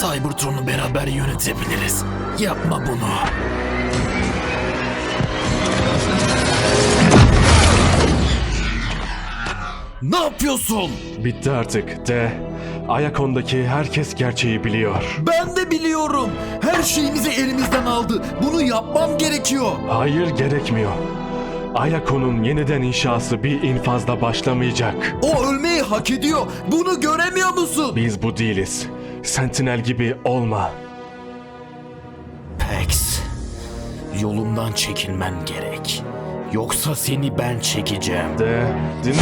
Cybertron'u beraber yönetebiliriz. Yapma bunu. Ne yapıyorsun? Bitti artık de. Ayakon'daki herkes gerçeği biliyor. Ben de biliyorum. Her şeyimizi elimizden aldı. Bunu yapmam gerekiyor. Hayır gerekmiyor. Ayakon'un yeniden inşası bir infazda başlamayacak. O ölmeyi hak ediyor. Bunu göremiyor musun? Biz bu değiliz. Sentinel gibi olma. Pex, yolumdan çekinmen gerek. Yoksa seni ben çekeceğim. De dinle.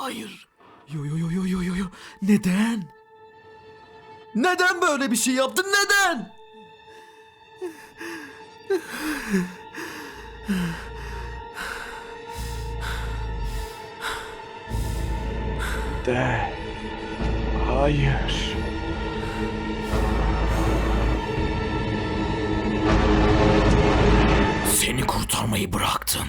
Hayır. Yo yo yo yo yo yo yo. Neden? Neden böyle bir şey yaptın? Neden? De. Hayır. Seni kurtarmayı bıraktın.